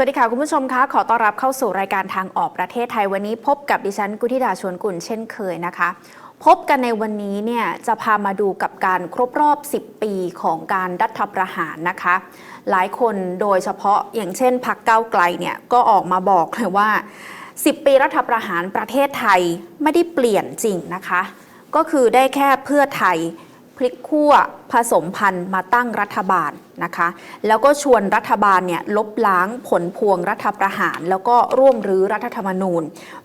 สวัสดีค่ะ คุณผู้ชมคะ ขอต้อนรับเข้าสู่รายการทางออกประเทศไทยวันนี้ พบกับดิฉันกุธิดาชวนกุลเช่นเคยนะคะ พบกันในวันนี้เนี่ยจะพามาดูกับการครบรอบ 10 ปีของการรัฐประหารนะคะ หลายคนโดยเฉพาะอย่างเช่นพักเก้าไกลเนี่ยก็ออกมาบอกเลยว่า 10 ปีรัฐประหารประเทศไทยไม่ได้เปลี่ยนจริงนะคะ ก็คือได้แค่เพื่อไทย พลิกขั้วผสมพันธุ์มาตั้งรัฐบาลนะคะ แล้วก็ชวนรัฐบาลเนี่ยลบล้างผลพวงรัฐประหาร แล้วก็ร่วมรื้อรัฐธรรมนูญ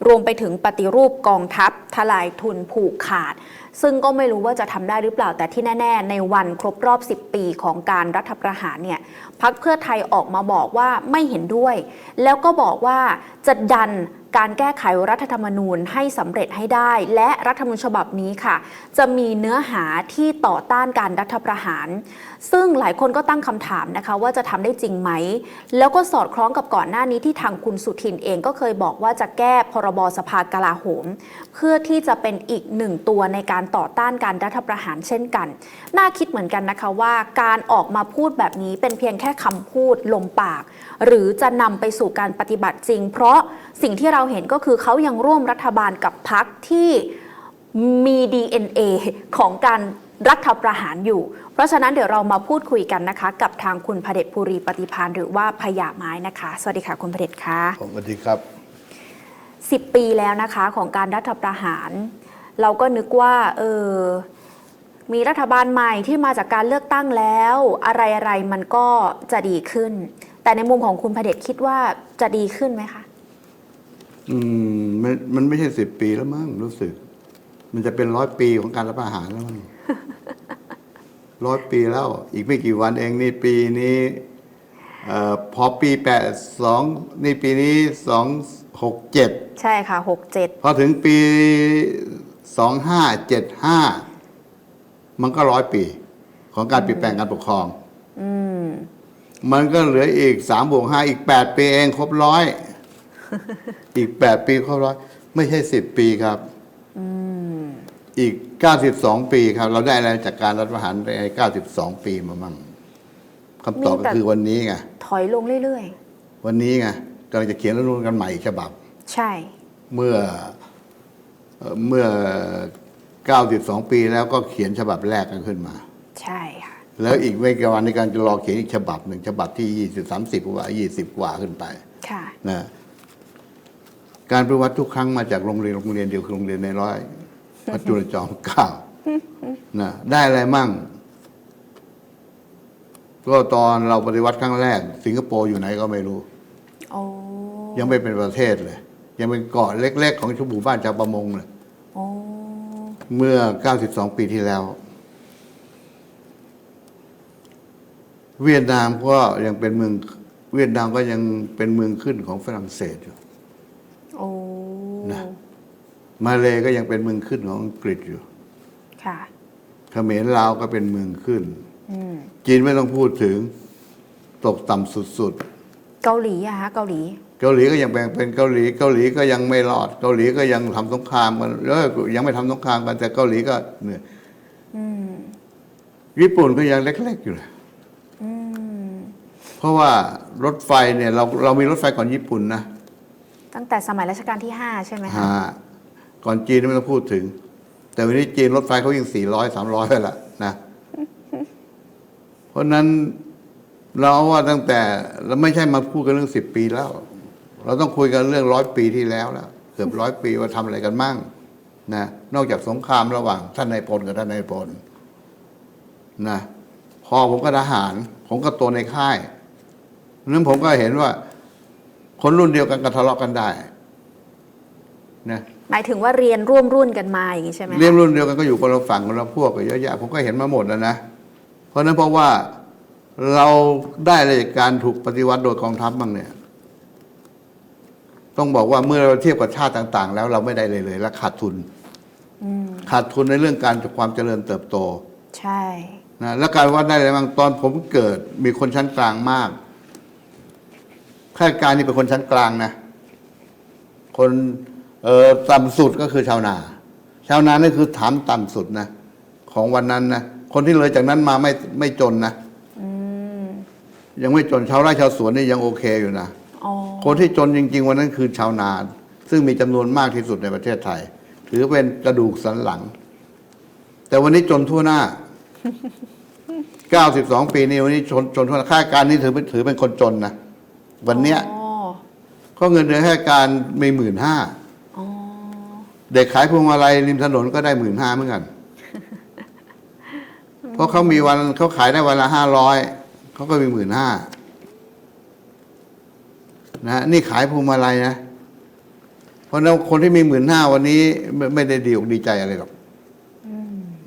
รวมไปถึงปฏิรูปกองทัพทลายทุนผูกขาด ซึ่งก็ไม่รู้ว่าจะทำได้หรือเปล่าแต่ที่แน่ ๆ ในวันครบรอบ 10 ปีของการรัฐประหารเนี่ยพักเพื่อไทยออกมาบอกว่าไม่เห็นด้วย แล้วก็บอกว่าจะดัน การแก้ไขรัฐธรรมนูญให้สำเร็จให้ได้ และรัฐธรรมนูญฉบับนี้ค่ะ จะมีเนื้อหาที่ต่อต้านการรัฐประหาร ซึ่งหลายคนก็ตั้งคำถามนะคะว่าจะทำได้จริงไหม แล้วก็สอดคล้องกับก่อนหน้านี้ที่ทางคุณสุทินเองก็เคยบอกว่าจะแก้พรบสภากลาโหม เพื่อที่จะเป็นอีกหนึ่งตัวในการต่อต้านการรัฐประหารเช่นกัน น่าคิดเหมือนกันนะคะว่าการออกมาพูดแบบนี้เป็นเพียงแค่คำพูดลมปาก หรือจะนำไปสู่การปฏิบัติจริง เพราะสิ่งที่เราเห็นก็คือเขายังร่วมรัฐบาลกับพรรคที่มี DNA ของการรัฐประหารอยู่ เพราะฉะนั้นเดี๋ยวเรามาพูดคุยกันนะคะ กับทางคุณพเดชภูริปฏิพานหรือว่าพยาไม้นะคะ สวัสดีค่ะคุณพเดชค่ะผมสวัสดีครับ10ปีแล้วนะคะของการรัฐประหาร เราก็นึกว่าเออมีรัฐบาลใหม่ที่มาจากการเลือกตั้งแล้ว อะไรอะไรๆมันก็จะดีขึ้น แต่ในมุมของคุณพเดชคิดว่าจะดีขึ้นไหมคะ อืมมันมันไม่ใช่สิบปีแล้วมั้งรู้สึก มันจะเป็นร้อยปีของการรับประหารแล้วมั้ง ร้อยปีแล้ว อีกไม่กี่วันเองนี่ปีนี้เอ่อพอปีแปดสองนี่ปีนี้สองหกเจ็ดใช่ค่ะ67พอถึงปีสองห้าเจ็ดห้ามันก็ร้อยปี ของการเปลี่ยนแปลงการปกครอง อืม มันก็เหลืออีกสามบวกห้าอีกแปดปีเองครบร้อยอีกแปดปีครบร้อยไม่ใช่สิบปีครับอืมอีกเก้าสิบสองปีครับ เราได้อะไรจากการรัฐประหารในเก้าสิบสองปีมามั่งคำตอบมีแต่ก็คือวันนี้ไงถอยลงเรื่อยวันนี้ไงกำลังจะเขียนรัฐธรรมนูญกันใหม่อีกฉบับๆใช่ เมื่อเอ่อเมื่อเก้าสิบสองปีแล้วก็เขียนฉบับแรกกันขึ้นมา ใช่ค่ะ แล้วอีกไม่กี่วันในการจะรอเขียนอีกฉบับหนึ่งฉบับที่ยี่สิบสามสิบกว่ายี่สิบกว่าขึ้นไปค่ะนะการปฏิวัติทุกครั้งมาจากโรงเรียนโรงเรียนเดียวคือโรงเรียนในร้อยพระจุลจอมเกล้านะได้อะไรมั่งก็ตอนเราปฏิวัติครั้งแรก สิงคโปร์อยู่ไหนก็ไม่รู้โอ้ยังไม่เป็นประเทศเลย ยังเป็นเกาะเล็ก ๆ ของชาวหมู่บ้านชาวประมงเลยโอ้เมื่อ 92 ปีที่แล้ว เวียดนามก็ยังเป็นเมืองเวียดนามก็ยังเป็นเมืองขึ้นของฝรั่งเศสอยู่โอ้นะมาเลก็ยังเป็นเมืองขึ้นของอังกฤษอยู่ ค่ะเขมรลาวก็เป็นเมืองขึ้น อืมจีนไม่ต้องพูดถึง ตกต่ำสุดเกาหลีอะฮะเกาหลี ๆ เกาหลีก็ยังแบ่งเป็นเกาหลี เกาหลีก็ยังไม่รอด เกาหลีก็ยังทำสงครามกันเออยังไม่ทำสงครามกันแต่เกาหลีก็เหนื่อยอืม ญี่ปุ่นก็ยังเล็ก ๆ อยู่เลยอืม เพราะว่ารถไฟเนี่ยเราเรามีรถไฟก่อนญี่ปุ่นนะตั้งแต่สมัยรัชกาลที่ 5 ใช่ไหมคะ ฮะก่อนจีนไม่ต้องพูดถึง แต่วันนี้จีนรถไฟเขายิ่งสี่ร้อยสามร้อยไปละนะ เพราะฉะนั้นเราว่าตั้งแต่เราไม่ใช่มาพูดกันเรื่องสิบปีแล้ว เราต้องคุยกันเรื่องร้อยปีที่แล้วแล้วเกือบร้อยปีว่าทำอะไรกันมั่งนะนอกจากสงครามระหว่างท่านนายพลกับท่านนายพลนะพอผมก็ทหาร ผมก็ตัวในค่าย นั้นผมก็เห็นว่า คนรุ่นเดียวกันก็ทะเลาะกันได้นะหมายถึงว่าเรียนร่วมรุ่นกันมาอย่างนี้ใช่ไหมคะเรียนรุ่นเดียวกันก็อยู่คนละฝั่งคนละพวกก็เยอะแยะผมก็เห็นมาหมดแล้วนะเพราะฉะนั้นเพราะว่าเราได้อะไรจากการถูกปฏิวัติโดยกองทัพบ้างเนี่ย ต้องบอกว่าเมื่อเราเทียบกับชาติต่าง ๆ แล้วเราไม่ได้เลยเลยและขาดทุนอืมขาดทุนในเรื่องการความเจริญเติบโต ใช่นะแล้วการวัดได้อะไรบ้างตอนผมเกิดมีคนชั้นกลางมาก ข้าราชการนี่เป็นคนชั้นกลางนะ คนเอ่อต่ำสุดก็คือชาวนา ชาวนานี่คือฐานต่ำสุดนะ ของวันนั้นนะ คนที่เลยจากนั้นมาไม่ไม่จนนะอืมยังไม่จนชาวไร่ชาวสวนนี่ยังโอเคอยู่นะอ๋อคนที่จนจริง ๆ วันนั้นคือชาวนา ซึ่งมีจำนวนมากที่สุดในประเทศไทย ถือเป็นกระดูกสันหลัง แต่วันนี้จนทั่วหน้า 92 ปีนี้วันนี้จนจนทั่วหน้าค่าการนี่ถือเป็นถือเป็นคนจนนะ วันเนี้ยอ๋อก็เงินเดือนค่าการมีหมื่นห้าอ๋อเด็กขายพวงมาลัยริมถนนก็ได้หมื่นห้าเหมือนกัน เพราะเขามีวันเขาขายได้วันละห้าร้อยเขาก็มีหมื่นห้านะนี่ขายพวงมาลัยนะ เพราะฉะนั้นคนที่มีหมื่นห้าวันนี้ไม่ไม่ได้ดีอกดีใจอะไรหรอก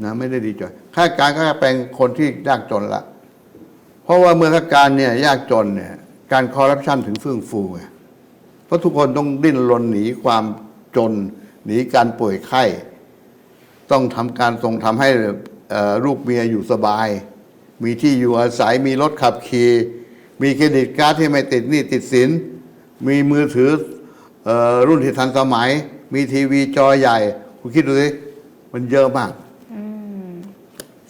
นะไม่ได้ดีใจข้าราชการก็เป็นคนที่ยากจนละเพราะว่าเมื่อข้าราชการเนี่ย ยากจนเนี่ย การคอร์รัปชันถึงเฟื่องฟูไงเพราะทุกคนต้องดิ้นรนหนีความจน หนีการป่วยไข้ ต้องทำการส่งทำให้เอ่อลูกเมียอยู่สบาย มีที่อยู่อาศัยมีรถขับขี่มีเครดิตการ์ดที่ไม่ติดหนี้ติดสิน มีมือถือเออรุ่นที่ทันสมัย มีทีวีจอใหญ่ คุณคิดดูสิมันเยอะมาก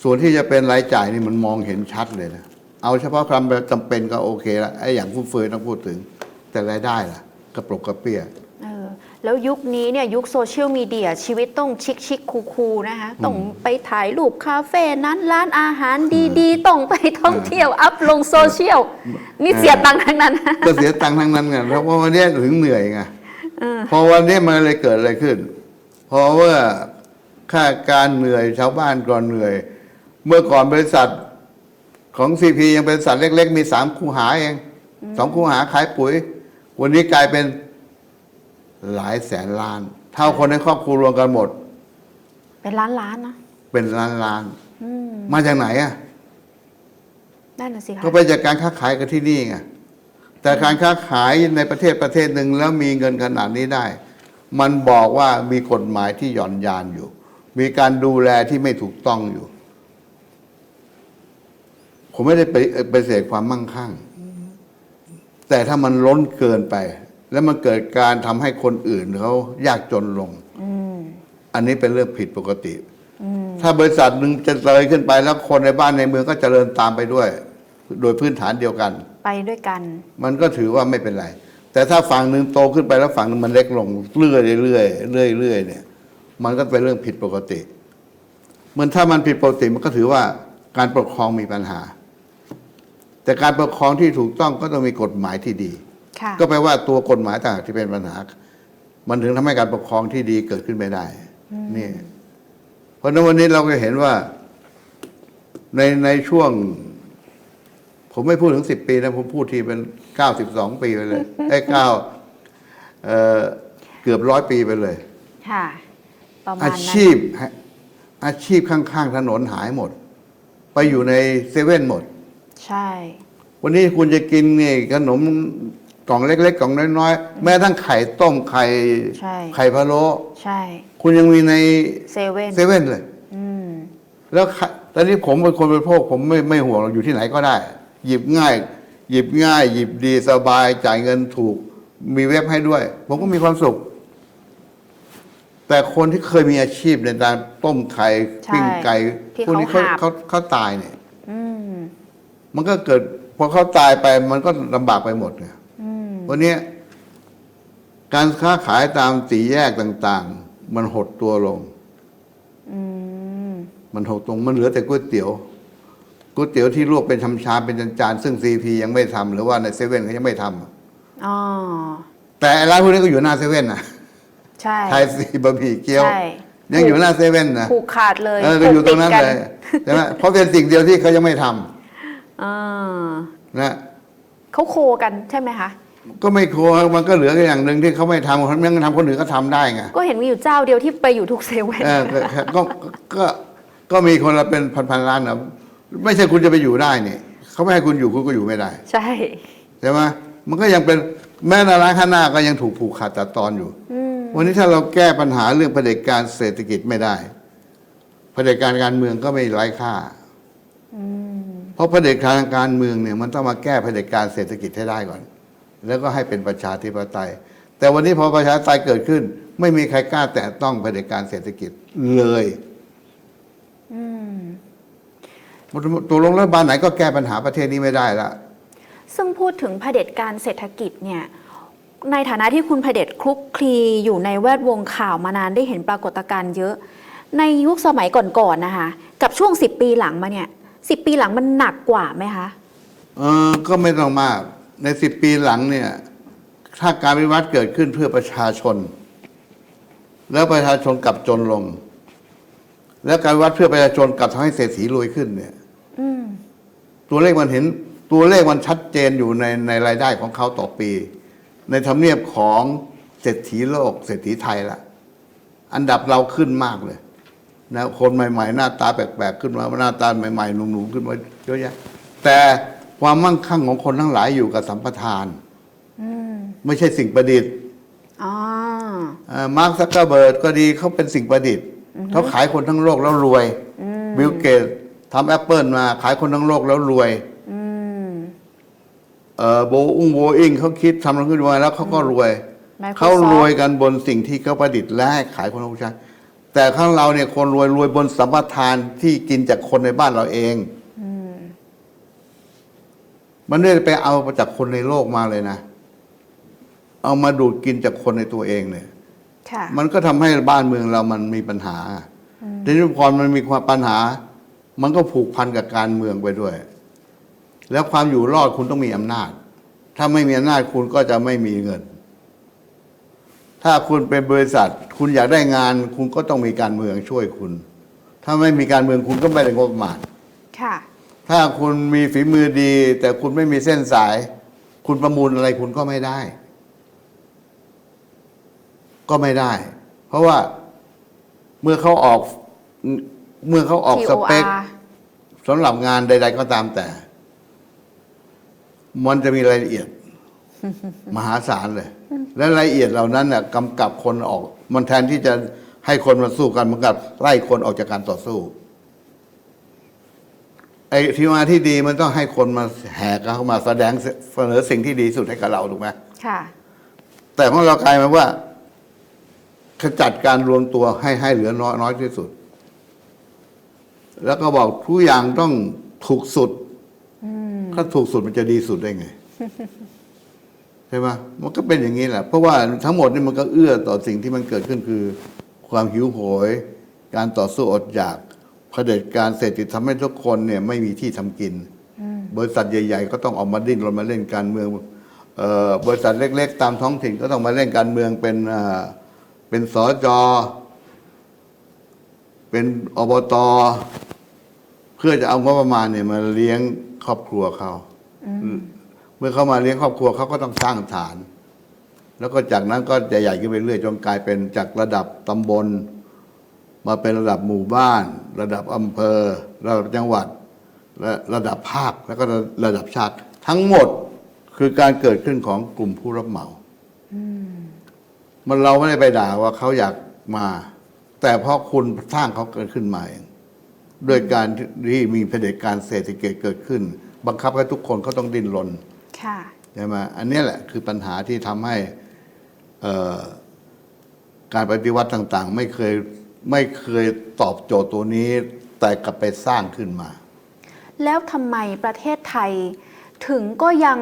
ส่วนที่จะเป็นรายจ่ายนี่มันมองเห็นชัดเลยนะ เอาเฉพาะความจำเป็นก็โอเคละไอ้อย่างฟุ่มเฟือยต้องพูดถึง แต่รายได้ล่ะกระปรกกระเปี้ยเออแล้วยุคนี้เนี่ยยุคโซเชียลมีเดียชีวิตต้องชิคชิคคูคูๆนะคะต้องไปถ่ายรูปคาเฟ่นั้นร้านอาหารดีๆ ต้องไปท่องเที่ยว อัพลงโซเชียลนี่เสียตังค์ทั้งนั้นนะก็เสียตังค์ทั้งนั้นไงเพราะว่าวันนี้ถึงเหนื่อยไงพอวันนี้มันเลยเกิดอะไรขึ้น เพราะว่าค่าการเหนื่อยชาวบ้านก่อนเหนื่อย เมื่อก่อนบริษัท ของซีพียังเป็นบริษัทเล็ก ๆ มีสามคูหาเองสองคูหาขายปุ๋ย วันนี้กลายเป็นหลายแสนล้าน เท่าคนในครอบครัวรวมกันหมด เป็นล้านล้านๆนะเป็นล้านล้านอืมๆมาจากไหนอะนั่นน่ะสิคะก็ไปจากการค้าขายกันที่นี่ไงแต่การค้าขายในประเทศประเทศหนึ่งแล้วมีเงินขนาดนี้ได้ มันบอกว่ามีกฎหมายที่หย่อนยานอยู่ มีการดูแลที่ไม่ถูกต้องอยู่ ผมไม่ได้ไปไปเสดความมั่งคั่ง แต่ถ้ามันล้นเกินไป แล้วมันเกิดการทำให้คนอื่นเขายากจนลงอืมอันนี้เป็นเรื่องผิดปกติอืมถ้าบริษัทหนึ่งจะเลยขึ้นไปแล้วคนในบ้านในเมืองก็เจริญตามไปด้วย โดยพื้นฐานเดียวกัน ไปด้วยกัน มันก็ถือว่าไม่เป็นไร แต่ถ้าฝั่งหนึ่งโตขึ้นไปแล้วฝั่งหนึงมันเล็กลงเรื่อยๆเรื่อยๆเรื่อยๆเนี่ย มันก็เป็นเรื่องผิดปกติ เหมือนถ้ามันผิดปกติมันก็ถือว่าการปกครองมีปัญหา แต่การปกครองที่ถูกต้องก็ต้องมีกฎหมายที่ดีค่ะก็แปลว่าตัวกฎหมายต่างหากที่เป็นปัญหา มันถึงทำให้การปกครองที่ดีเกิดขึ้นไม่ได้นี่เพราะฉะนั้นวันนี้เราก็เห็นว่าในในช่วง ผมไม่พูดถึงสิบปีนะ ผมพูดทีเป็นเก้าสิบสองปีไปเลยไอ้เก้าเอ่อเกือบร้อยปีไปเลย ค่ะประมาณอานั้นชีพอาชีพข้างๆถนนหายหมด ไปอยู่ในเซเว่นหมด ใช่ วันนี้คุณจะกินนี่ขนมกล่องเล็กๆกล่องน้อยๆ แม้ทั้งไข่ต้มไข่ใช่ ไข่พะโล้ใช่ คุณยังมีในเซเว่นเซเว่นเลย อืม แล้วไข่ตอนนี้ผมเป็นคนบริโภคผมไม่ไม่ห่วงหรอกอยู่ที่ไหนก็ได้ หยิบง่าย หยิบง่าย หยิบดีสบายจ่ายเงินถูก มีเว็บให้ด้วย ผมก็มีความสุข แต่คนที่เคยมีอาชีพในการต้มไข่ใช่ปิ้งไก่ที่พวกนี้เขาเขาหาบ เขาเขาตายเนี่ยอืม มันก็เกิดพอเขาตายไปมันก็ลำบากไปหมดเนี่ยอืมวันนี้การค้าขายตามสี่แยกต่าง ๆ มันหดตัวลงอืมมันหดตรงมันเหลือแต่ก๋วยเตี๋ยวก๋วยเตี๋ยวที่ลวกเป็นชามชามๆเป็นจานๆซึ่งซีพียังไม่ทำหรือว่าในเซเว่นเขายังไม่ทำอ๋อแต่ร้านพวกนี้ก็อยู่หน้าเซเว่นนะใช่ไทยซีบะหมี่เกี๊ยวใช่ยังอยู่หน้าเซเว่นนะผูกขาดเลยเออก็อยู่ตรงนั้นผูกเลติยดกัใช่ไหมเพราะเป็นสิ่งเดียวที่เขายังไม่ทำ อ่านะเขาโคกันใช่ไหมคะ ก็ไม่ครัวมันก็เหลือแค่อย่างหนึ่งที่เขาไม่ทำเขายังทำคนอื่นก็ทำได้ไงก็เห็นมีอยู่เจ้าเดียวที่ไปอยู่ทุกเซเว่นเออก็ก็ก็ก็มีคนละเป็นพันๆล้านนะไม่ใช่คุณจะไปอยู่ได้นี่เขาไม่ให้คุณอยู่คุณก็อยู่ไม่ได้ ใช่ ใช่ไหมมันก็ยังเป็นแม้ในร้านข้างหน้าก็ยังถูกผูกขาดตัดตอนอยู่ อืม วันนี้ถ้าเราแก้ปัญหาเรื่องเผด็จการเศรษฐกิจไม่ได้เผด็จการการเมืองก็ไม่ไร้ค่าอืม เพราะเผด็จการการเมืองเนี่ยมันต้องมาแก้เผด็จการเศรษฐกิจให้ได้ก่อน แล้วก็ให้เป็นประชาธิปไตย แต่วันนี้พอประชาธิปไตยเกิดขึ้น ไม่มีใครกล้าแตะต้องเผด็จการเศรษฐกิจเลยอืมตัวลงรัฐบาลไหนก็แก้ปัญหาประเทศนี้ไม่ได้ละซึ่งพูดถึงเผด็จการเศรษฐกิจเนี่ยในฐานะที่คุณเผด็จคลุกคลีอยู่ในแวดวงข่าวมานานได้เห็นปรากฏการณ์เยอะ ในยุคสมัยก่อนๆนะคะ กับช่วง 10 ปีหลังมาเนี่ย สิบปีหลังมันหนักกว่าไหมคะเออก็ไม่ต้องมากในสิบปีหลังเนี่ย ถ้าการวิวัฒน์เกิดขึ้นเพื่อประชาชน แล้วประชาชนกลับจนลง แล้วการวิวัฒน์เพื่อประชาชนกลับทำให้เศรษฐีรวยขึ้นเนี่ยตัวเลขมันเห็นตัวเลขมันชัดเจนอยู่ในในรายได้ของเขาต่อปี ในทำเนียบของเศรษฐีโลก เศรษฐีไทยละอันดับเราขึ้นมากเลย นะคนใหม่ ๆ หน้าตาแปลกๆขึ้นมาหน้าตาใหม่ๆหนุ่มๆขึ้นมาเยอะแยะแต่ความมั่งคั่งของคนทั้งหลายอยู่กับสัมปทานอืมไม่ใช่สิ่งประดิษฐ์อ๋อมาร์คซักเกอร์เบิร์ดก็ดีเขาเป็นสิ่งประดิษฐ์เขาขายคนทั้งโลกแล้วรวยบิลเกตทำแอปเปิลมา ขายคนทั้งโลกแล้วรวยอืมเอ่อโบอุ้งโบอิงเขาคิดทำอะไรขึ้นมาแล้วเขาก็รวย Microsoft เขารวยกันบนสิ่งที่เขาประดิษฐ์และให้ขายคนทั้งชาติ แต่ข้างเราเนี่ยคนรวยรวยบนสัมปทานที่กินจากคนในบ้านเราเองอืมมันไม่ได้ไปเอามาจากคนในโลกมาเลยนะ เอามาดูดกินจากคนในตัวเองเนี่ยค่ะมันก็ทำให้บ้านเมืองเรามันมีปัญหาทีนี้พอมันมีความปัญหา มันก็ผูกพันกับการเมืองไปด้วย แล้วความอยู่รอดคุณต้องมีอำนาจ ถ้าไม่มีอำนาจคุณก็จะไม่มีเงิน ถ้าคุณเป็นบริษัท คุณอยากได้งาน คุณก็ต้องมีการเมืองช่วยคุณ ถ้าไม่มีการเมืองคุณก็ไม่ได้งบประมาณค่ะ ถ้าคุณมีฝีมือดี แต่คุณไม่มีเส้นสาย คุณประมูลอะไรคุณก็ไม่ได้ ก็ไม่ได้ เพราะว่าเมื่อเขาออกเมื่อเขาออกสเปค TOR สำหรับงานใด ๆ ก็ตามแต่ มันจะมีรายละเอียด มหาศาลเลย และรายละเอียดเหล่านั้นน่ะกำกับคนออก มันแทนที่จะให้คนมาสู้กันมันกลับไล่คนออกจากการต่อสู้ไอ้ที่มาที่ดีมันต้องให้คนมาแหกเข้ามาแสดงเสนอสิ่งที่ดีสุดให้กับเราถูกไหมค่ะ แต่ของเรากลายมาว่า ขจัดการรวมตัวให้ให้เหลือน้อยน้อยที่สุด แล้วก็บอกทุกอย่างต้องถูกสุด ถ้าถูกสุดมันจะดีสุดได้ไง ใช่ไหมมันก็เป็นอย่างนี้แหละ เพราะว่าทั้งหมดนี่มันก็เอื้อต่อสิ่งที่มันเกิดขึ้นคือ ความหิวโหย การต่อสู้อดอยากเผด็จการเศรษฐกิจทำให้ทุกคนเนี่ยไม่มีที่ทำกิน บริษัทใหญ่ ๆ ก็ต้องออกมาดิ้นรนมาเล่นการเมืองเอ่อบริษัทเล็ก ๆ ตามท้องถิ่นก็ต้องมาเล่นการเมืองเป็นเอ่อเป็นสจเป็นอบตเพื่อจะเอางบประมาณเนี่ยมาเลี้ยงครอบครัวเขา เมื่อเขามาเลี้ยงครอบครัวเขาก็ต้องสร้างฐาน แล้วก็จากนั้นก็จะใหญ่ขึ้นไปเรื่อยจนกลายเป็นจากระดับตำบล มาเป็นระดับหมู่บ้าน ระดับอำเภอ ระดับจังหวัดและระดับภาคแล้วก็ระดับชาติ ทั้งหมดคือการเกิดขึ้นของกลุ่มผู้รับเหมามันเราไม่ได้ไปด่าว่าเขาอยากมา แต่เพราะคุณสร้างเขาเกิดขึ้นมาเองด้วยการที่มีเผด็จการเศรษฐกิจเกิดขึ้น บังคับให้ทุกคนเขาต้องดิ้นรน ใช่ไหมอันเนี้ยแหละคือปัญหาที่ทำให้เอ่อการปฏิวัติต่าง ๆ ไม่เคยไม่เคยตอบโจทย์ตัวนี้ แต่กลับไปสร้างขึ้นมา แล้วทำไมประเทศไทยถึงก็ยัง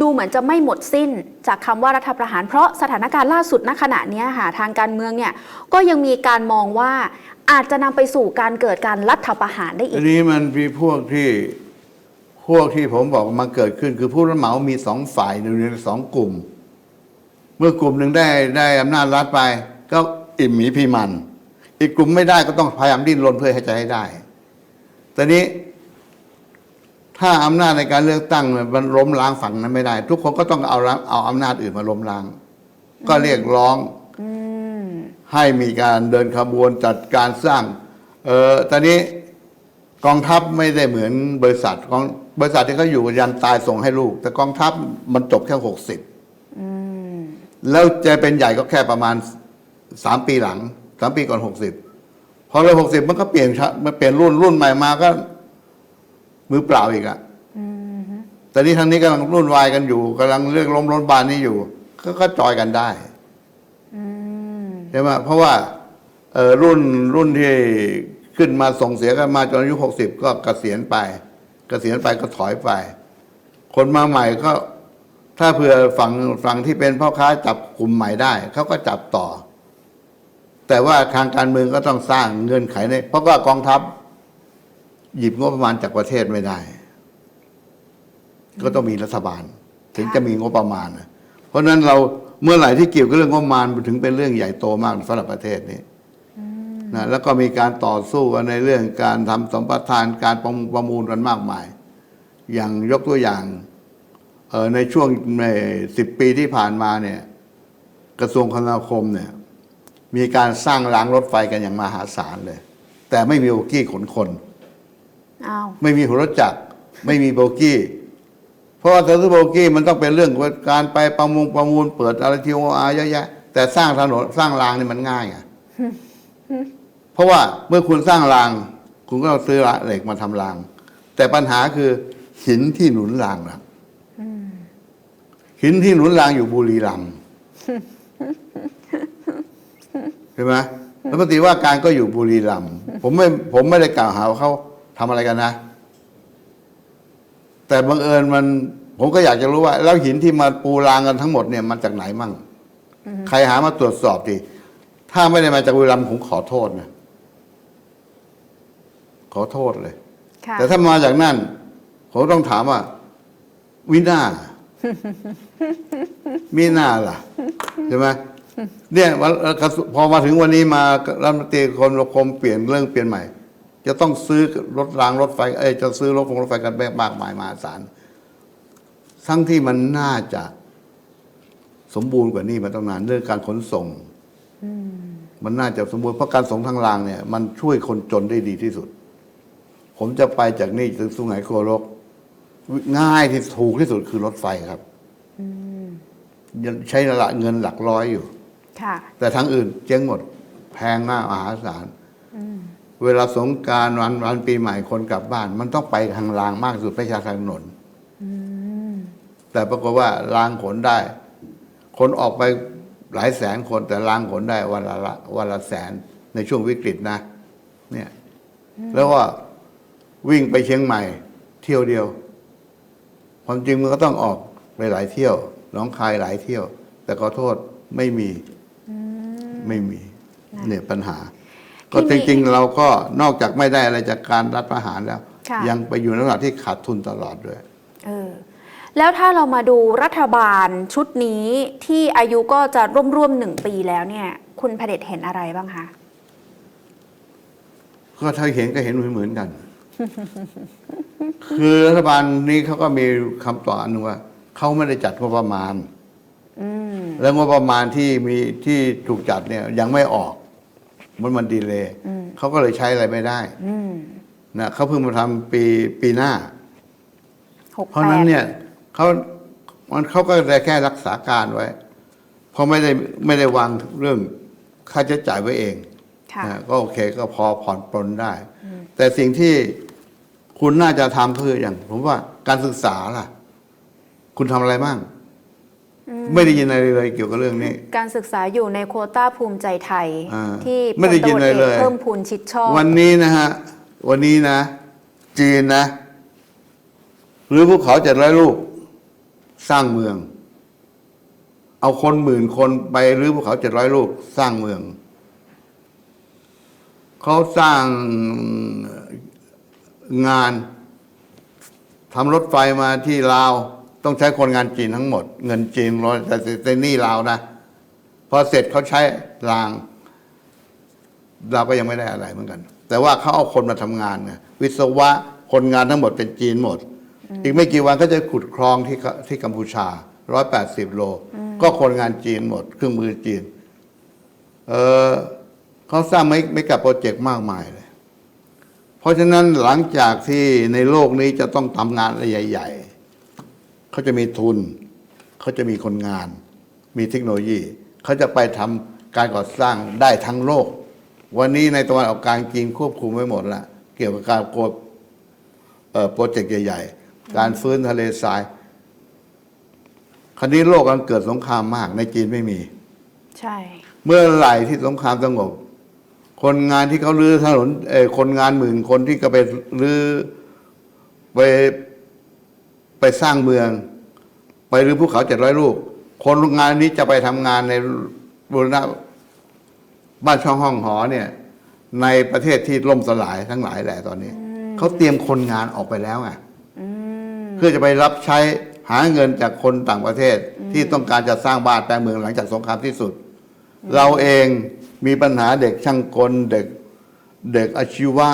ดูเหมือนจะไม่หมดสิ้นจากคำว่ารัฐประหาร เพราะสถานการณ์ล่าสุดณขณะเนี้ยค่ะทางการเมืองเนี่ยก็ยังมีการมองว่าอาจจะนำไปสู่การเกิดการรัฐประหารได้อีอักนนี้มันมีพวกที่ พวกที่ผมบอกว่ามันเกิดขึ้น คือผู้รับเหมามีสองฝ่ายหนึ่งในสองกลุ่ม เมื่อกลุ่มหนึ่งได้ได้อำนาจรัฐไป ก็อิ่มหมีพีมัน อีกกลุ่มไม่ได้ก็ต้องพยายามดิ้นรนเพื่อให้จะให้ได้แต่นี้ถ้าอำนาจในการเลือกตั้งมันล้มล้างฝั่งนั้นไม่ได้ ทุกคนก็ต้องเอาเอาอำนาจอื่นมาล้มล้าง ก็เรียกร้องอให้มีการเดินขบวนจัดการสร้าง เออตอนนี้กองทัพไม่ได้เหมือนบริษัทกอง บริษัทที่เขาอยู่ยันตายส่งให้ลูก แต่กองทัพมันจบแค่หกสิบอืมแล้วจะเป็นใหญ่ก็แค่ประมาณสามปีหลังสามปีก่อนหกสิบพอเลยหกสิบมันก็เปลี่ยนชะมันเปลี่ยนรุ่นรุ่นใหม่มาก็ มือเปล่าอีกอะอืมแต่นี่ทางนี้กำลังรุ่นวายกันอยู่กำลังเรื่องล้มล้นบานนี้อยู่ ก็ก็ก็จอยกันได้อืมใช่ไหมเพราะว่าเออรุ่นรุ่นที่ขึ้นมาส่งเสียกันมาจนอายุหกสิบก็เกษียณไปเกษียณไปก็ถอยไป คนมาใหม่ก็ถ้าเผื่อฝั่งฝั่งที่เป็นพ่อค้าจับกลุ่มใหม่ได้เขาก็จับต่อ แต่ว่าทางการเมืองก็ต้องสร้างเงื่อนไขในเพราะว่ากองทัพ หยิบงบประมาณจากประเทศไม่ได้ ก็ต้องมีรัฐบาล ถึงจะมีงบประมาณนะเพราะฉะนั้นเราเมื่อไหร่ที่เกี่ยวกับเรื่องงบประมาณถึงเป็นเรื่องใหญ่โตมากสำหรับประเทศนี้ นะแล้วก็มีการต่อสู้กันในเรื่องการทำสมปทานการประมูลประมูลกันมากมาย อย่างยกตัวอย่างเอ่อในช่วงในสิบปีที่ผ่านมาเนี่ยกระทรวงคมนาคมเนี่ยมีการสร้างรางรถไฟกันอย่างมหาศาลเลย แต่ไม่มีโบกี้ขนคนอ้าวไม่มีหัวรถจักรไม่มีโบกี้ เพราะว่าถ้าซื้อโบกี้มันต้องเป็นเรื่องของการไปประมูลประมูลเปิดอะไรทีโออาร์เยอะแยะแต่สร้างถนนสร้างรางนี่มันง่ายอะ เพราะว่าเมื่อคุณสร้างราง คุณก็ต้องซื้อเหล็กมาทำราง แต่ปัญหาคือหินที่หนุนรางนะหินที่หนุนรางอยู่บุรีรัมย์ใช่ไหมแล้วปฏิว่าการก็อยู่บุรีรัมย์ผมไม่ผมไม่ได้กล่าวหาเขาทำอะไรกันนะ แต่บังเอิญมัน ผมก็อยากจะรู้ว่า แล้วหินที่มาปูรางกันทั้งหมดเนี่ยมันจากไหนมั่ง ใครหามาตรวจสอบดิถ้าไม่ได้มาจากบุรีรัมย์ผมขอโทษนะ ขอโทษเลยค่ะแต่ถ้ามาจากนั่นผมต้องถามว่า วินามีหน้าล่ะใช่ไหมเนี่ยวันเอ่อกระทรวงพอมาถึงวันนี้มารัฐมนตรีคนรคมเปลี่ยนเรื่องเปลี่ยนใหม่ จะต้องซื้อรถรางรถไฟ เอ้ยจะซื้อรถฟงรถไฟกันมากมายมหาศาลทั้งที่มันน่าจะสมบูรณ์กว่านี้มาตั้งนานเรื่องการขนส่งมันน่าจะสมบูรณ์เพราะการส่งทางรางเนี่ย มันช่วยคนจนได้ดีที่สุด ผมจะไปจากนี่ถึงสุไหงโกลก ง่ายที่ถูกที่สุดคือรถไฟครับยังใช้ละเงินหลักร้อยอยู่ค่ะแต่ทั้งอื่นเจ๊งหมด แพงมากมหาศาลเวลาสงกรารวันวันปีใหม่คนกลับบ้าน มันต้องไปทางรางมากที่สุดไม่ใช่ทางถนนแต่ปรากฏว่ารางขนได้ คนออกไปหลายแสนคน แต่รางขนได้วันละละวันละแสนในช่วงวิกฤตนะ เนี่ย แล้วก็ วิ่งไปเชียงใหม่ เที่ยวเดียว ความจริงมันก็ต้องออกไปหลายเที่ยวหน้องคายหลายเที่ยว แต่ขอโทษไม่มีไม่มีเนี่ยปัญหา ก็ทีจนี้ริง ๆ เราก็นอกจากไม่ได้อะไรจากการรัฐประหารแล้วค่ะยังไปอยู่ในระดับที่ขาดทุนตลอดด้วยเออแล้วถ้าเรามาดูรัฐบาลชุดนี้ที่อายุก็จะร่วมๆหนึ่งปีแล้วเนี่ย คุณพระเดชเห็นอะไรบ้างคะก็ถ้าเห็นก็เห็นเหมือนๆกัน คือรัฐบาลนี้เขาก็มีคำตอบอันหนึงว่าเขาไม่ได้จัดงบประมาณ อืม แล้วงบประมาณที่มีที่ถูกจัดเนี่ยยังไม่ออก มันมันดีเลยเขาก็เลยใช้อะไรไม่ได้อืมนะเขาเพิ่งมาทำปีปีหน้า หกเพราะแปนั้นดเนี่ยเขามันเขาก็ได้แค่รักษาการไว้ เพราะไม่ได้ไม่ได้วางเรื่องค่าใช้จ่ายไว้เองค่ะ นะก็โอเคก็พอผ่อนปลนได้ แต่สิ่งที่ คุณน่าจะทำคืออย่าง ผมว่าการศึกษาล่ะ คุณทำอะไรบ้างไม่ได้ยินอะไรเลยเกี่ยวกับเรื่องนี้ การศึกษาอยู่ในโควต้าภูมิใจไทย อ่าที่ไม่ได้ยินอะไรเลยพตำรวจอกเพิ่มพูนชิดชอบวันนี้นะฮะ วันนี้นะ จีนนะ หรือภูเขาเจ็ดร้อยลูก สร้างเมือง เอาคนหมื่นคนไปหรือภูเขาเจ็ดร้อยลูก สร้างเมือง เขาสร้าง งานทำรถไฟมาที่ลาวต้องใช้คนงานจีนทั้งหมด เงินจีนร้อยแต่แต่นี่ลาวนะพอเสร็จเขาใช้รางเราก็ยังไม่ได้อะไรเหมือนกัน แต่ว่าเขาเอาคนมาทำงานไงวิศวะคนงานทั้งหมดเป็นจีนหมด อีกไม่กี่วันก็จะขุดคลองที่กที่กัมพูชาร้อยแปดสิบโล ก็คนงานจีนหมด เครื่องมือจีน เออเขาสร้างไม่ไม่กับโปรเจกต์มากมายเลยเพ ราะฉะนั้นหลังจากที่ในโลกนี้จะต้องทำงานอะไรใหญ่ ๆ เขาจะมีทุน เขาจะมีคนงาน มีเทคโนโลยี เขาจะไปทำการก่อสร้างได้ทั้งโลก วันนี้ในตะวันออกกลางจีนควบคุมไว้หมดละเกี่ยวกับการโกดเอ่อโปรเจกต์ใหญ่ ๆ การฟื้นทะเลทรายคราวนี้โลกกำลังเกิดสงครามมากในจีนไม่มี ใช่ เมื่อไหร่ที่สงครามสงบ คนงานที่เขาลื้อถนนเออคนงานหมื่นคนที่ก็ไปลื้อไปไปสร้างเมือง ไปรื้อภูเขาเจ็ดร้อยลูก คนงานนี้จะไปทำงานในบูรณะบ้านช่องห้องหอเนี่ย ในประเทศที่ล่มสลายทั้งหลายแหละตอนนี้เขาเตรียมคนงานออกไปแล้วไงอืมเพื่อจะไปรับใช้หาเงินจากคนต่างประเทศที่ต้องการจะสร้างบ้านแปลงเมืองหลังจากสงครามที่สุด เราเอง มีปัญหาเด็กช่างกลเด็กเด็กอาชีวะ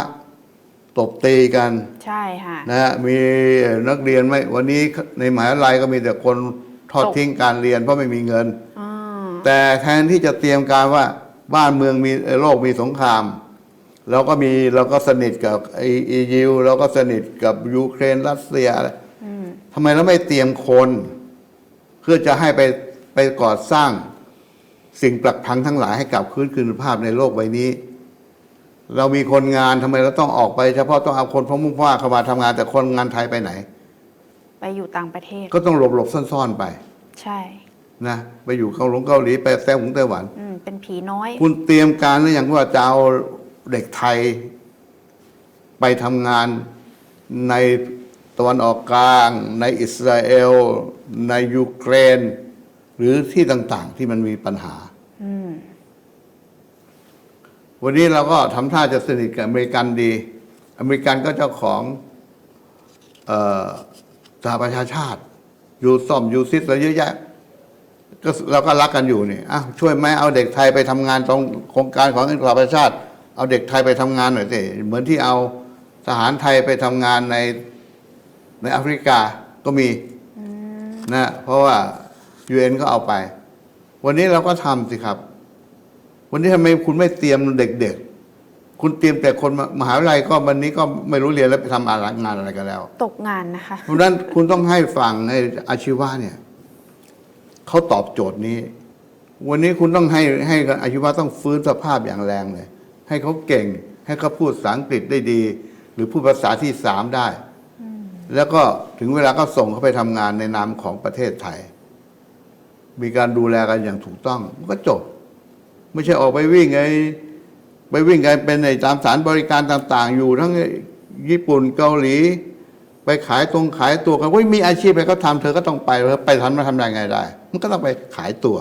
ตบตีกันใช่ค่ะนะฮะมีนักเรียนไม่วันนี้ในมหาลัยก็มีแต่คนทอดตกทิ้งการเรียนเพราะไม่มีเงินอ่าแต่แทนที่จะเตรียมการว่าบ้านเมืองมีเอ่อโลกมีสงครามเราก็มีเราก็สนิทกับไออียิวเราก็สนิทกับยูเครนรัสเซียอะไรอืมทำไมเราไม่เตรียมคน เพื่อจะให้ไปไปก่อสร้าง สิ่งปลักพังทั้งหลายให้กลับคืนคืนภาพในโลกใบนี้ เรามีคนงานทำไมเราต้องออกไปเฉพาะต้องเอาคนพมุ่งว่าเข้ามาทำงานแต่คนงานไทยไปไหน ไปอยู่ต่างประเทศ ก็ต้องหลบหลบๆซ่อนๆไป ใช่นะไปอยู่เกาหลงเกาหลีไปแต้หงไต้หวันอืมเป็นผีน้อย คุณเตรียมการหรือยังว่าจะเอาเด็กไทย ไปทำงานในตะวันออกกลาง ในอิสราเอล ในยูเครนห รือที่ต่าง ๆ ที่มันมีปัญหาอืมวันนี้เราก็ทำท่าจะสนิทกับอเมริกันดี อเมริกันก็เจ้าของเอ่อสหประชาชาติ ยูซ่อมยูซิสอะไรเยอะแยะก็เราก็รักกันอยู่นี่อ้าวช่วยไหมเอาเด็กไทยไปทำงานตรงโครงการของสหประชาชาติ เอาเด็กไทยไปทำงานหน่อยสิเหมือนที่เอาทหารไทยไปทำงานในในแอฟริกาก็มีนะเพราะว่า ยูเอ็นก็เอาไป วันนี้เราก็ทำสิครับ วันนี้ทำไมคุณไม่เตรียมเด็ก ๆ คุณเตรียมแต่คนมามหาวิทยาลัยก็วันนี้ก็ไม่รู้เรียนแล้วไปทำอะไรงานอะไรกันแล้ว ตกงานนะคะ เพราะฉะนั้นคุณต้องให้ฝั่งในอาชีวะเนี่ยเขาตอบโจทย์นี้ วันนี้คุณต้องให้ให้อาชีวะต้องฟื้นสภาพอย่างแรงเลย ให้เขาเก่ง ให้เขาพูดภาษาอังกฤษได้ดี หรือพูดภาษาที่สามได้ แล้วก็ถึงเวลาก็ส่งเขาไปทำงานในนามของประเทศไทย มีการดูแลกันอย่างถูกต้อง มันก็จบ ไม่ใช่ออกไปวิ่งไงไปวิ่งกันเป็นในตามสถารบริการต่าง ๆ อยู่ทั้งญี่ปุ่นเกาหลี ไปขายตรงขายตัวกันว่ามีอาชีพอะไรเขาทำเธอก็ต้องไปแล้วไปทำมาทำได้ไงได้ มันก็ต้องไปขายตัว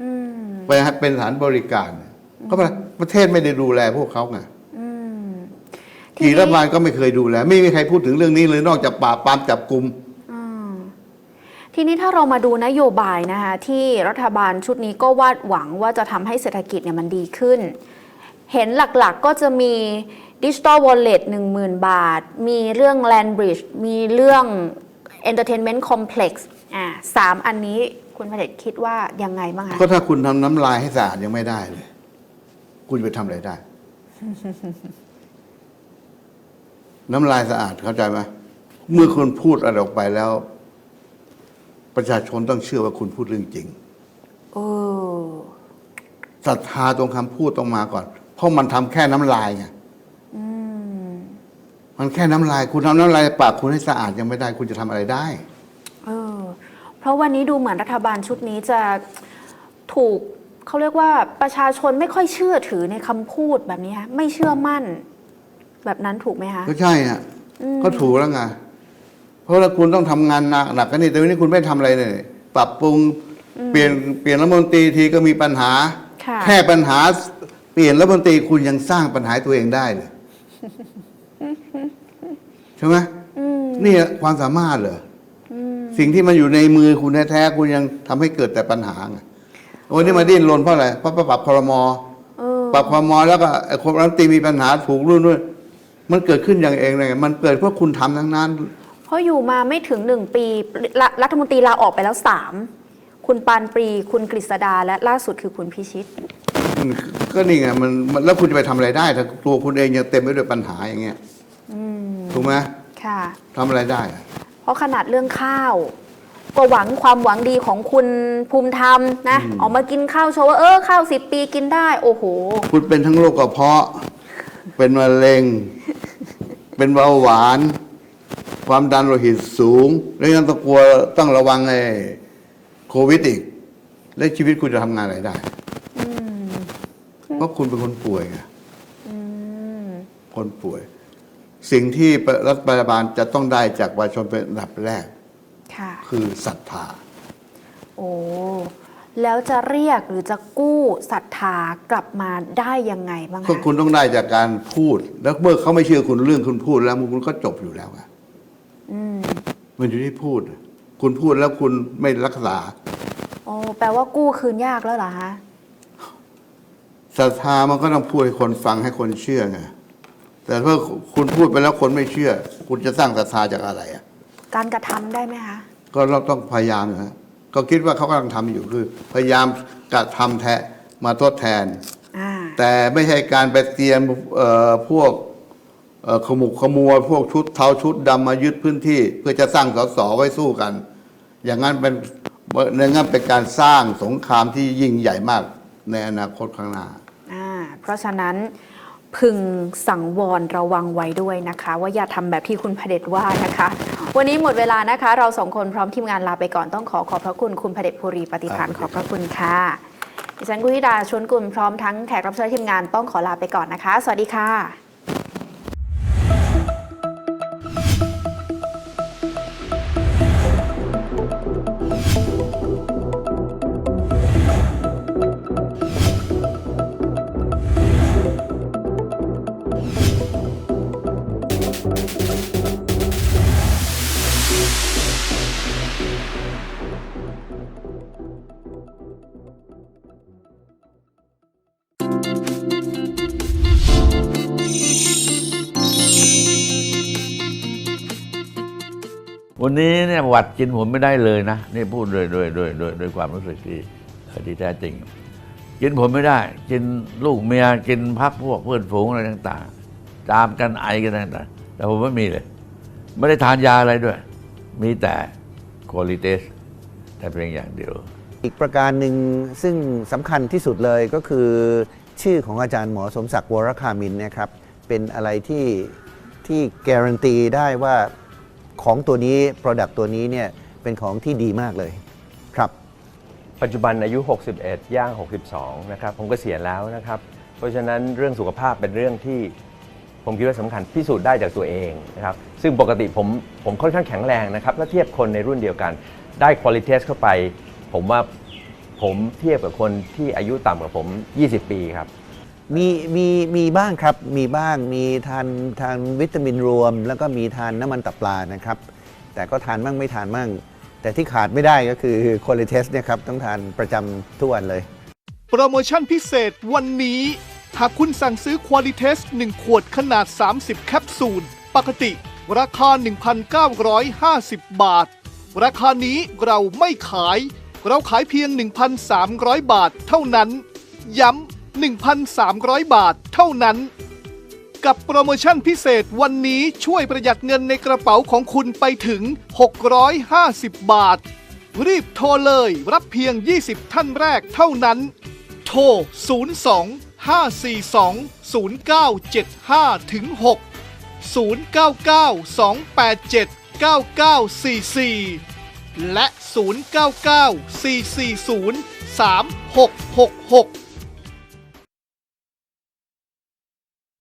อืมไปให้เป็นสถานบริการก็ประประเทศไม่ได้ดูแลพวกเขาไงอืมทีกี่นี้รัฐบาลก็ไม่เคยดูแลไม่มีใครพูดถึงเรื่องนี้เลยนอกจากปราบปรามจับกลุ่มอืม ทีนี้ถ้าเรามาดูนโยบายนะคะที่รัฐบาลชุดนี้ก็วาดหวังว่าจะทำให้เศรษฐกิจเนี่ยมันดีขึ้น เห็นหลักๆก็จะมีดิจิ t a l Wallet 10,000บาท มีเรื่อง Land Bridge มีเรื่อง Entertainment Complex อ่าสามอันนี้คุณพระเดชคิดว่ายังไงบ้างคะก็ถ้าคุณทำน้ำลายให้สะอาดยังไม่ได้เลย คุณจะไปทำอะไรได้ น้ำลายสะอาดเข้าใจไหมเมื่อคุณพูดอะไรออกไปแล้ว ประชาชนต้องเชื่อว่าคุณพูดเรื่องจริงเออศรัทธาตรงคำพูดต้องมาก่อน เพราะมันทำแค่น้ำลายไงอืมมันแค่น้ำลาย คุณทำน้ำลายปากคุณให้สะอาดยังไม่ได้ คุณจะทำอะไรได้ เออ เพราะวันนี้ดูเหมือนรัฐบาลชุดนี้จะถูกเขาเรียกว่าประชาชนไม่ค่อยเชื่อถือในคำพูดแบบนี้ฮะไม่เชื่อมั่น แบบนั้นถูกไหมคะ ก็ใช่อะอืม ก็ถูกแล้วไงเพ ราะว่าคุณต้องทำงานหนักหนักกันนี่แต่วันนี้คุณไม่ทำอะไรเลย ปรับปรุงเปลี่ยนเปลี่ยนรัฐมนตรีทีก็มีปัญหาค่ะแค่ปัญหาเปลี่ยนรัฐมนตรีคุณยังสร้างปัญหาให้ตัวเองได้เลยใช่ไหมอืมนี่ความสามารถเหรออืมสิ่งที่มันอยู่ในมือคุณแท้ๆคุณยังทำให้เกิดแต่ปัญหาไงวันนี้มาดิ้นรนเพราะอะไรเพราะปรับครมเออปรับครมแล้วก็ไอ้คนรัฐมนตรีมีปัญหาถูกรุ่นด้วยมันเกิดขึ้นอย่างเองเลยไงมันเกิดเพราะคุณทำทั้งนั้นเพ ราะอยู่มาไม่ถึงหนึ่งปีรัฐรัฐมนตรีลาออกไปแล้วสามคุณปานปรีคุณกฤษดาและล่าสุดคือคุณพิชิต ก็นี่ไงมันมันแล้วคุณจะไปทำอะไรได้ถ้าตัวคุณเองยังเต็มไปด้วยปัญหาอย่างเงี้ยอืมถูกไหมค่ะทำอะไรได้อะเพราะขนาดเรื่องข้าว ก็หวังความหวังดีของคุณภูมิธรรมนะออกมากินข้าวโชว์ว่าเออข้าวสิบปีกินได้ โอ้โห คุณเป็นทั้งโรคกระเพาะ เป็นมะเร็ง เป็นเบาหวาน ความดันโลหิตสูง แล้วยังต้องกลัวต้องระวังไอ้โควิดอีก แล้วชีวิตคุณจะทำงานอะไรได้ อืมเพราะคุณเป็นคนป่วยไง อืมคนป่วย สิ่งที่รัฐบาลจะต้องได้จากประชาชนเป็นอันดับแรก ค่ะ คือศรัทธา โอ้แล้วจะเรียกหรือจะกู้ศรัทธากลับมาได้ยังไงบ้างก็คะคุณต้องได้จากการพูด แล้วเมื่อเขาไม่เชื่อคุณเรื่องคุณพูดแล้วคุณก็จบอยู่แล้วไงอืม มันอยู่ที่พูด คุณพูดแล้วคุณไม่รักษา โอ้แปลว่ากู้คืนยากแล้วเหรอคะศรัทธามันก็ต้องพูดให้คนฟังให้คนเชื่อไงแต่ถ้าคุณพูดไปแล้วคนไม่เชื่อ คุณจะสร้างศรัทธาจากอะไรอะ การกระทำได้ไหมคะก็เราต้องพยายามนะก็คิดว่าเขากำลังทำอยู่คือ พยายามกระทำแทะมาทดแทน อ่าแต่ไม่ใช่การไปเตรียมเอ่อพวกเอ่อ ขมุกขมัวพวกชุดเท้าชุดดำมายึดพื้นที่ เพื่อจะสร้างสสไว้สู้กัน อย่างนั้นเป็นในงั้นเป็นการสร้างสงครามที่ยิ่งใหญ่มากในอนาคตข้างหน้าอ่าเพราะฉะนั้นพึงสังวรระวังไว้ด้วยนะคะ ว่าอย่าทำแบบที่คุณพเดชว่านะคะ วันนี้หมดเวลานะคะ เราสองคนพร้อมทีมงานลาไปก่อนต้องขอขอบพระคุณคุณพเดชภูริปฏิพันธ์ขอบพระคุณค่ะดิฉันกุธิดาชวนกุลพร้อมทั้งแขกรับเชิญทีมงานต้องขอลาไปก่อนนะคะ สวัสดีค่ะ วันนี้เนี่ยหวัดกินผมไม่ได้เลยนะนี่พูดโดยโดยโดยโดยโดยความรู้สึกที่ที่แท้จริง กินผมไม่ได้ กินลูกเมียกินพักพวกเพื่อนฝูงอะไรต่างๆจามกันไอกันต่างๆแต่ผมไม่มีเลย ไม่ได้ทานยาอะไรด้วย มีแต่ควอลิเตสแต่เพียงอย่างเดียว อีกประการหนึ่งซึ่งสำคัญที่สุดเลยก็คือชื่อของอาจารย์หมอสมศักดิ์วรคามินเนะครับเป็นอะไรที่ที่การันตีได้ว่า ของตัวนี้ Product ตัวนี้เนี่ยเป็นของที่ดีมากเลยครับ ปัจจุบันอายุ 61 ย่าง 62 นะครับ ผมก็เกษียณแล้วนะครับ เพราะฉะนั้นเรื่องสุขภาพเป็นเรื่องที่ผมคิดว่าสำคัญพิสูจน์ได้จากตัวเองนะครับ ซึ่งปกติผมผมค่อนข้างแข็งแรงนะครับ ถ้าเทียบคนในรุ่นเดียวกัน ได้คุณ i t y เข้าไป ผมว่าผมเทียบกับคนที่อายุต่ำกว่าผม 20 ปีครับ มีมีมีบ้างครับมีบ้างมีทานทานวิตามินรวม แล้วก็มีทานน้ำมันตับปลานะครับ แต่ก็ทานมั่งไม่ทานมั่ง แต่ที่ขาดไม่ได้ก็คือโคลิเทสเนี่ยครับต้องทานประจำทุกวันเลย โปรโมชั่นพิเศษวันนี้ หากคุณสั่งซื้อควอลิเทส1ขวดขนาด 30 แคปซูล ปกติ ราคา 1,950 บาท ราคานี้เราไม่ขาย เราขายเพียง 1,300 บาทเท่านั้น ย้ำ 1,300 บาทเท่านั้น กับโปรโมชั่นพิเศษวันนี้ช่วยประหยัดเงินในกระเป๋าของคุณไปถึง 650 บาท รีบโทรเลยรับเพียง 20 ท่านแรกเท่านั้น โทร 02 542 0975ถึง6 099 287 9944 และ 099 440 3666